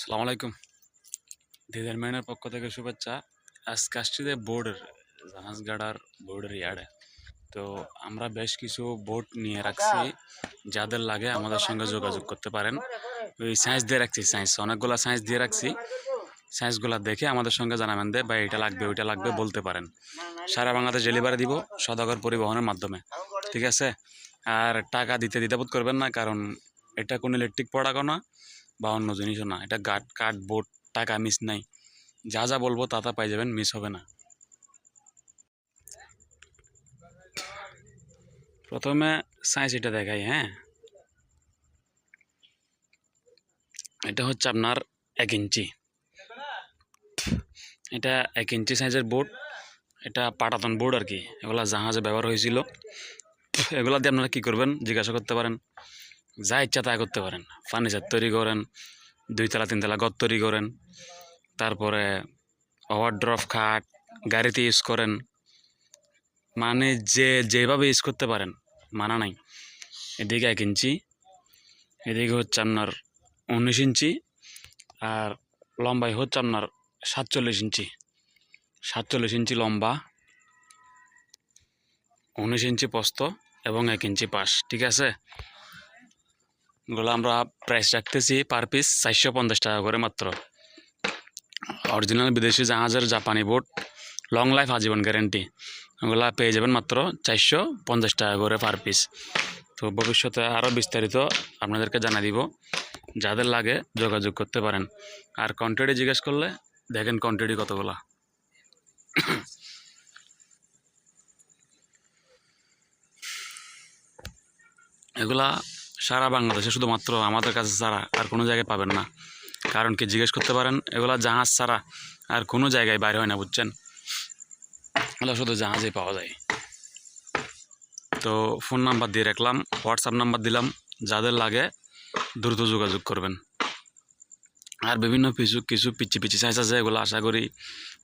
সালাম আলাইকুম। দিদার মেনের পক্ষ থেকে শুভেচ্ছা। আজকে আসছি যে বোর্ডের জাহাজ গাড়ার বোর্ডের ইয়ার্ডে। তো আমরা বেশ কিছু বোর্ড নিয়ে রাখছি, যাদের লাগে আমাদের সঙ্গে যোগাযোগ করতে পারেন। ওই সায়েন্স দিয়ে রাখছি সায়েন্স অনেকগুলো সায়েন্স দিয়ে রাখছি। সায়েন্সগুলো দেখে আমাদের সঙ্গে জানাবেন দে বা এটা লাগবে, ওইটা লাগবে, বলতে পারেন। সারা বাংলাদেশ ডেলিভারি দিব সদাগর পরিবহনের মাধ্যমে, ঠিক আছে? আর টাকা দিতে দ্বিধাবোধ করবেন না, কারণ এটা কোনো ইলেকট্রিক প্রোডাক্টও না। বা অন্য জিনিসও না, এটা গাট কাঠ বোর্ড টাকা মিস নাই। যা যা বলব তা তা পাই যাবেন মিস হবে না। প্রথমে সাইজ এটা দেখাই হ্যাঁ। এটা হচ্ছে আপনার এক ইঞ্চি। এটা এক ইঞ্চি সাইজের বোর্ড এটা পাটাতন বোর্ড আর কি। এগুলা জাহাজে ব্যবহার হয়েছিল। এগুলা দিয়ে আপনারা কী করবেন, জিজ্ঞাসা করতে পারেন। যা ইচ্ছা তা করতে পারেন। ফার্নিচার তৈরি করেন, দুইতলা, তিনতলা ঘর তৈরি করেন, তারপরে ওভারড্রপ খাট, গাড়িতে ইউজ করেন। মানে যে, যেভাবে ইউজ করতে পারেন, মানা নাই। এদিকে এক ইঞ্চি, এদিকে হচ্ছে আপনার উনিশ ইঞ্চি, আর লম্বাই হচ্ছে আপনার সাতচল্লিশ ইঞ্চি। সাতচল্লিশ ইঞ্চি লম্বা, উনিশ ইঞ্চি প্রস্থ এবং এক ইঞ্চি পাশ, ঠিক আছে? এগুলো আমরা প্রাইস রাখতেছি পার পিস চারশো পঞ্চাশ টাকা করে মাত্র। অরিজিনাল বিদেশি জাহাজের জাপানি বোট লং লাইফ আজীবন গ্যারেন্টি ওগুলা পেয়ে যাবেন মাত্র চারশো পঞ্চাশ টাকা করে পার পিস তো ভবিষ্যতে আরও বিস্তারিত আপনাদেরকে জানা দিব, যাদের লাগে যোগাযোগ করতে পারেন। আর কোয়ান্টিটি জিজ্ঞেস করলে দেখেন কোয়ান্টিটি কতগুলা। এগুলা সারা বাংলাদেশে শুধুমাত্র আমাদের কাছে ছাড়া আর কোনো জায়গায় পাবেন না। কারণ কি জিজ্ঞেস করতে পারেন, এগুলা জাহাজ ছাড়া আর কোনো জায়গায় বাইরে হয় না, বুঝছেন? এগুলো শুধু জাহাজেই পাওয়া যায়। তো ফোন নাম্বার দিয়ে রাখলাম, হোয়াটসঅ্যাপ নাম্বার দিলাম, যাদের লাগে দ্রুত যোগাযোগ করবেন। আর বিভিন্ন কিছু কিছু পিচি পিচি সাইজ আছে, এগুলো আশা করি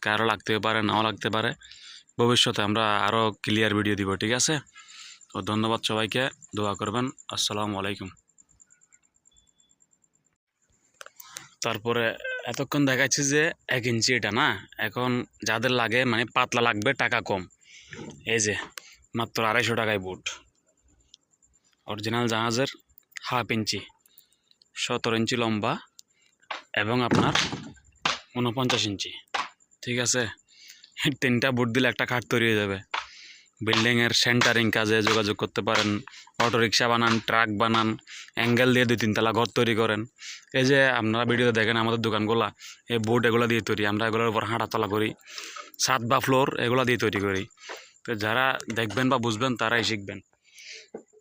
কারও লাগতে পারে, নাও লাগতে পারে। ভবিষ্যতে আমরা আরও ক্লিয়ার ভিডিও দিব, ঠিক আছে? তো ধন্যবাদ সবাইকে, দোয়া করবেন। আসসালামু আলাইকুম। তারপরে এতক্ষণ দেখাচ্ছি যে এক ইঞ্চি এটা না? এখন যাদের লাগে মানে পাতলা লাগবে, টাকা কম। এই যে, মাত্র আড়াইশো টাকায় বুট। অরিজিনাল জাহাজের হাফ ইঞ্চি, সতেরো ইঞ্চি লম্বা এবং আপনার উনপঞ্চাশ ইঞ্চি। ঠিক আছে? তিনটা বুট দিলে একটা খাট তৈরি হয়ে যাবে। বিল্ডিংয়ের সেন্টারিং কাজে যোগাযোগ করতে পারেন অটো রিক্সা বানান, ট্রাক বানান, অ্যাঙ্গেল দিয়ে দুই তিনতলা ঘর তৈরি করেন। এই যে আপনারা ভিডিওতে দেখেন আমাদের দোকানগুলা, এই বোর্ড এগুলো দিয়ে তৈরি, আমরা এগুলোর উপর হাঁটাতলা করি, ছাদ বা ফ্লোর এগুলো দিয়ে তৈরি করি। তো যারা দেখবেন বা বুঝবেন তারাই শিখবেন।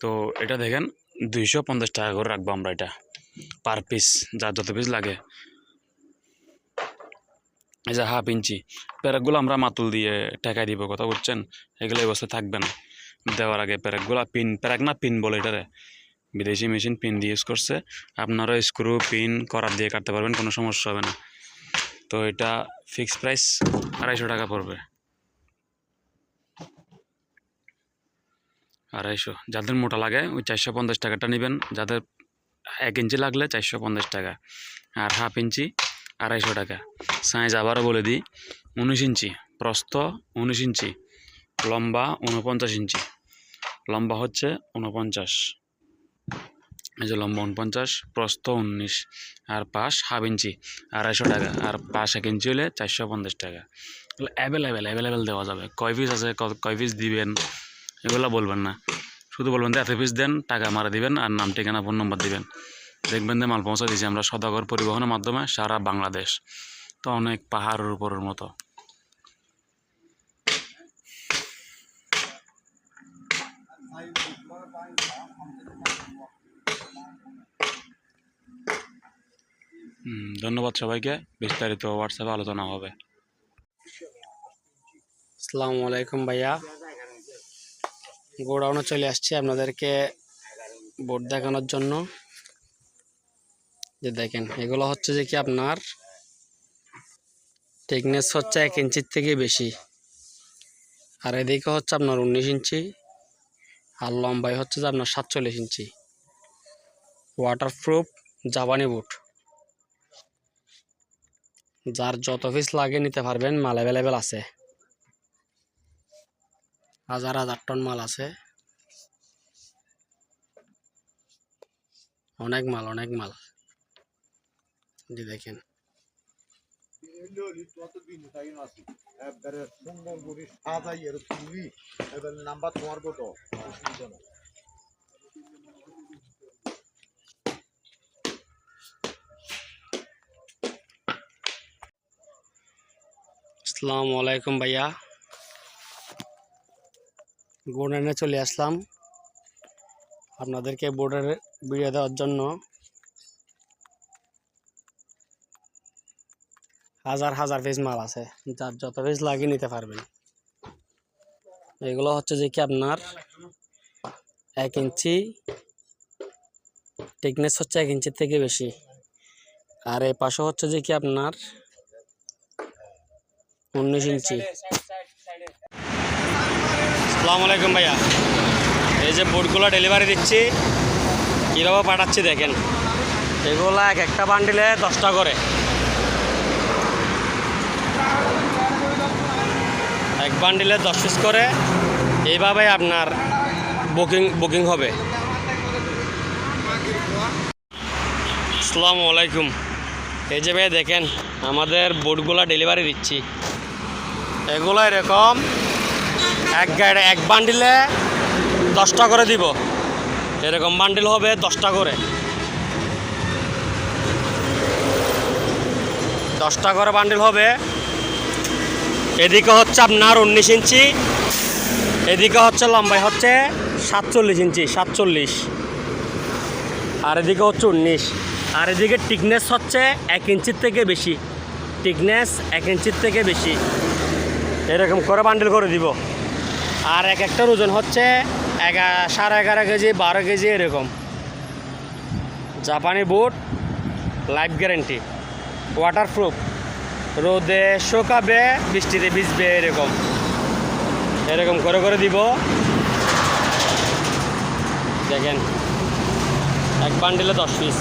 তো এটা দেখেন, দুইশো পঞ্চাশ টাকা করে রাখব আমরা এটা, পার পিস যার যত পিস লাগে। এই যে হাফ ইঞ্চি প্যারাকগুলো আমরা মাতুল দিয়ে ঠেকাই দিব কথা বলছেন এগুলো অবস্থায় থাকবে না। দেওয়ার আগে প্যারাকগুলো পিন প্যারাক না পিন বলে এটারে। বিদেশি মেশিন পিন দিয়ে ইউজ করছে। আপনারা স্ক্রু পিন, করার দিয়ে কাটতে পারবেন, কোনো সমস্যা হবে না। তো এটা ফিক্স প্রাইস আড়াইশো টাকা পড়বে। আড়াইশো। যাদের মোটা লাগে, ওই চারশো পঞ্চাশ টাকাটা নেবেন। যাদের এক ইঞ্চি লাগলে চারশো পঞ্চাশ টাকা। আর হাফ ইঞ্চি আড়াইশো টাকা। সাইজ আবারও বলে দিই, উনিশ ইঞ্চি, প্রস্থ উনিশ ইঞ্চি, লম্বা উনপঞ্চাশ ইঞ্চি। লম্বা হচ্ছে উনপঞ্চাশ এই যে লম্বা উনপঞ্চাশ প্রস্থ উনিশ, আর পাশ হাফ ইঞ্চি, আড়াইশো টাকা। আর পাশ এক ইঞ্চি হলে চারশো পঞ্চাশ টাকা। এগুলো অ্যাভেলেবেল অ্যাভেলেবেল দেওয়া যাবে। কয় পিস আছে কয় পিস দিবেন, এগুলো বলবেন না। শুধু বলবেন যে এত পিস দেন, টাকা মারা দিবেন, আর নাম, ঠিকানা ফোন নম্বর দিবেন। দেখবেন যে মাল পৌঁছে দিয়েছি আমরা সদাগর পরিবহনের মাধ্যমে সারা বাংলাদেশ। তো অনেক পাহাড়ের উপরের মতো। ধন্যবাদ সবাইকে। বিস্তারিত হোয়াটসঅ্যাপে আলোচনা হবে। আসসালামু আলাইকুম ভাইয়া। গোডাউনে চলে আসছি আপনাদেরকে বোর্ড দেখানোর জন্য। যে দেখেন, এগুলো হচ্ছে যে কি আপনার থিকনেস হচ্ছে এক ইঞ্চির থেকে বেশি। আর এদিকে হচ্ছে আপনার উনিশ ইঞ্চি, আর লম্বাই হচ্ছে যে আপনার সাতচল্লিশ ইঞ্চি। ওয়াটারপ্রুফ জাপানি বুট যার যত পিস লাগে নিতে পারবেন, মাল অ্যাভেলেবেল আছে। হাজার হাজার টন মাল আছে। অনেক মাল অনেক মাল। জি, দেখেন নাম্বার তোমার। আসসালামু আলাইকুম ভাইয়া গোডাউনে চলে আসলাম আপনাদেরকে বোর্ডের ভিডিও দেওয়ার জন্য হাজার হাজার পিস মাল আছে। যার যত পিস লাগিয়ে নিতে পারবেন। এগুলো হচ্ছে যে কি আপনার এক ইঞ্চি টিকনেস হচ্ছে এক ইঞ্চির থেকে বেশি। আর এই পাশে হচ্ছে যে কি আপনার উনিশ ইঞ্চি। আসসালামু আলাইকুম ভাইয়া। এই যে বোর্ডগুলো ডেলিভারি দিচ্ছি, কীভাবে পাঠাচ্ছি দেখেন। এগুলো এক একটা বান্ডিলে দশটা করে। এক বান্ডিলে দশ পিস করে এইভাবে আপনার বুকিং বুকিং হবে। আসসালামু আলাইকুম। এই যে ভাই দেখেন, আমাদের বোর্ডগুলো ডেলিভারি দিচ্ছি। এগুলো এরকম এক গাড়ি, এক বান্ডিলে দশটা করে দিব। এরকম বান্ডিল হবে দশটা করে। দশটা করে বান্ডিল হবে। এদিকে হচ্ছে আপনার উনিশ ইঞ্চি, এদিকে হচ্ছে লম্বাই হচ্ছে সাতচল্লিশ ইঞ্চি, সাতচল্লিশ। আর এদিকে হচ্ছে উনিশ। আর এদিকে টিকনেস হচ্ছে এক ইঞ্চির থেকে বেশি। টিকনেস এক ইঞ্চির থেকে বেশি। এরকম করে বান্ডেল করে দিব। আর এক একটার ওজন হচ্ছে এগা, সাড়ে এগারো কেজি, বারো কেজি এরকম। জাপানি বুট লাইফ গ্যারেন্টি ওয়াটারপ্রুফ রোদে শোকাবে বৃষ্টিতে ভিজবে এরকম। এরকম করে করে দিব। দেখেন এক বান্ডিলে দশ পিস